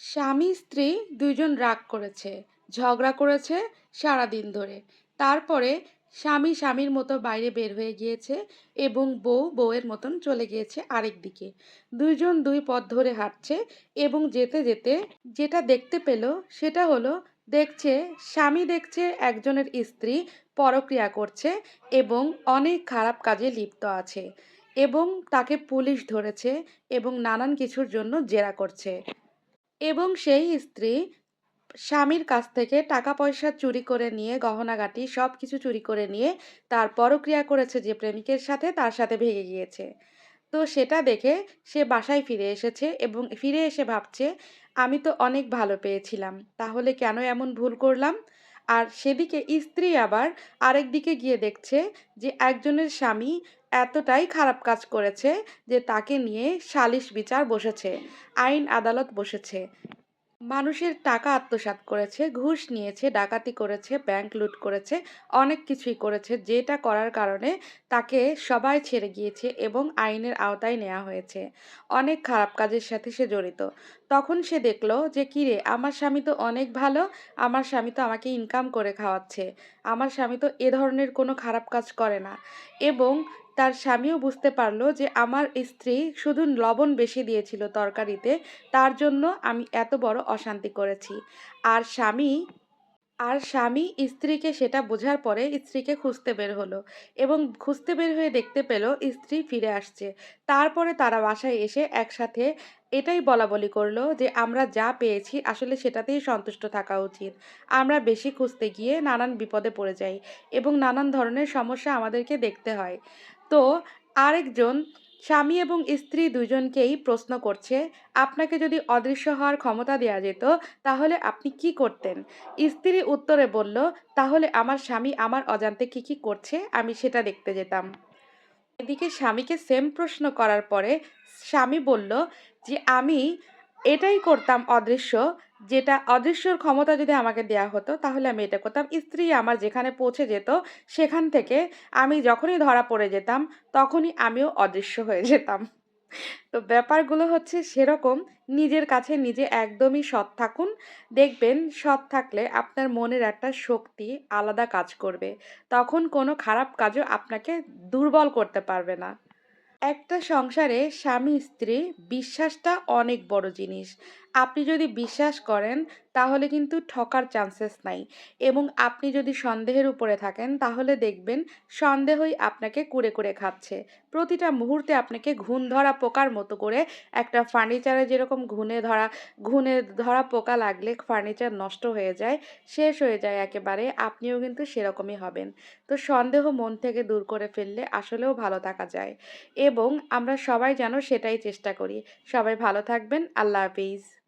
স্বামী স্ত্রী দুইজন রাগ করেছে, ঝগড়া করেছে সারাদিন ধরে। তারপরে স্বামী স্বামীর মতো বাইরে বের হয়ে গিয়েছে এবং বউ বউয়ের মতন চলে গিয়েছে আরেক দিকে। দুইজন দুই পথ ধরে হাঁটছে এবং যেতে যেতে যেটা দেখতে পেল সেটা হলো, দেখছে, স্বামী দেখছে একজনের স্ত্রী পরক্রিয়া করছে এবং অনেক খারাপ কাজে লিপ্ত আছে এবং তাকে পুলিশ ধরেছে এবং নানান কিছুর জন্য জেরা করছে। এবং সেই স্ত্রী স্বামীর কাছ থেকে টাকা পয়সা চুরি করে নিয়ে, গহনাগাটি সব কিছু চুরি করে নিয়ে তার পরক্রিয়া করেছে যে প্রেমিকের সাথে, তার সাথে ভেঙে গিয়েছে। তো সেটা দেখে সে বাসায় ফিরে এসেছে এবং ফিরে এসে ভাবছে, আমি তো অনেক ভালো পেয়েছিলাম, তাহলে কেন এমন ভুল করলাম? আর সেদিকে স্ত্রী আবার আরেক দিকে গিয়ে দেখছে যে একজনের স্বামী এতটাই খারাপ কাজ করেছে যে তাকে নিয়ে সালিশ বিচার বসেছে, আইন আদালত বসেছে। মানুষের টাকা আত্মসাৎ করেছে, ঘুষ নিয়েছে, ডাকাতি করেছে ব্যাংক লুট করেছে, অনেক কিছুই করেছে, যেটা করার কারণে তাকে সবাই ছেড়ে গিয়েছে এবং আইনের আওতায় নেওয়া হয়েছে। অনেক খারাপ কাজের সাথে সে জড়িত। তখন সে দেখল যে, কিরে, আমার স্বামী তো অনেক ভালো, আমার স্বামী তো আমাকে ইনকাম করে খাওয়াচ্ছে, আমার স্বামী তো এ ধরনের কোনো খারাপ কাজ করে না। এবং তার স্বামীও বুঝতে পারল যে আমার স্ত্রী শুধু লবণ বেশি দিয়েছিল তরকারিতে, তার জন্য আমি এত বড় অশান্তি করেছি। আর স্বামী আর স্বামী স্ত্রীকে সেটা বোঝার পরে স্ত্রীকে খুঁজতে বের হলো এবং খুঁজতে বের হয়ে দেখতে পেল স্ত্রী ফিরে আসছে। তারপরে তারা বাসায় এসে একসাথে এটাই বলা বলি করল যে আমরা যা পেয়েছি আসলে সেটাতেই সন্তুষ্ট থাকা উচিত। আমরা বেশি খুঁজতে গিয়ে নানান বিপদে পড়ে যাই এবং নানান ধরনের সমস্যা আমাদেরকে দেখতে হয়। তো আরেকজন, স্বামী এবং স্ত্রী দুজনকেই প্রশ্ন করছে, আপনাকে যদি অদৃশ্য হওয়ার ক্ষমতা দেওয়া যেত, তাহলে আপনি কি করতেন? স্ত্রী উত্তরে বলল, তাহলে আমার স্বামী আমার অজান্তে কি কি করছে? আমি সেটা দেখতে যেতাম। এদিকে স্বামীকে সেম প্রশ্ন করার পরে স্বামী বলল যে, আমি এটাই করতাম অদৃশ্য। যেটা অদৃশ্যর ক্ষমতা যদি আমাকে দেয়া হতো, তাহলে আমি এটা করতাম। স্ত্রী আমার যেখানে পৌঁছে যেত, সেখান থেকে আমি যখনই ধরা পড়ে যেতাম, তখনই আমিও অদৃশ্য হয়ে যেতাম। তো ব্যাপারগুলো হচ্ছে সেরকম। নিজের কাছে নিজে একদমই সৎ থাকুন। দেখবেন সৎ থাকলে আপনার মনের একটা শক্তি আলাদা কাজ করবে। তখন কোনো খারাপ কাজও আপনাকে দুর্বল করতে পারবে না। একটা সংসারে স্বামী স্ত্রী বিশ্বাসটা অনেক বড় জিনিস। আপনি যদি বিশ্বাস করেন তাহলে কিন্তু ঠকার চান্সেস নাই। এবং আপনি যদি সন্দেহের উপরে থাকেন, তাহলে দেখবেন সন্দেহই আপনাকে কুড়ে কুড়ে খাচ্ছে। প্রতিটা মুহূর্তে আপনাকে ঘুণ ধরা পোকার মতো করে একটা ফার্নিচারে যেরকম ঘুণে ধরা ঘুণে ধরা পোকা লাগলে ফার্নিচার নষ্ট হয়ে যায়, শেষ হয়ে যায় একেবারে, আপনিও কিন্তু সেরকমই হবেন। তো সন্দেহ মন থেকে দূর করে ফেললে আসলেও ভালো থাকা যায়। এবং আমরা সবাই যেন সেটাই চেষ্টা করি। সবাই ভালো থাকবেন, আল্লাহ হাফিজ।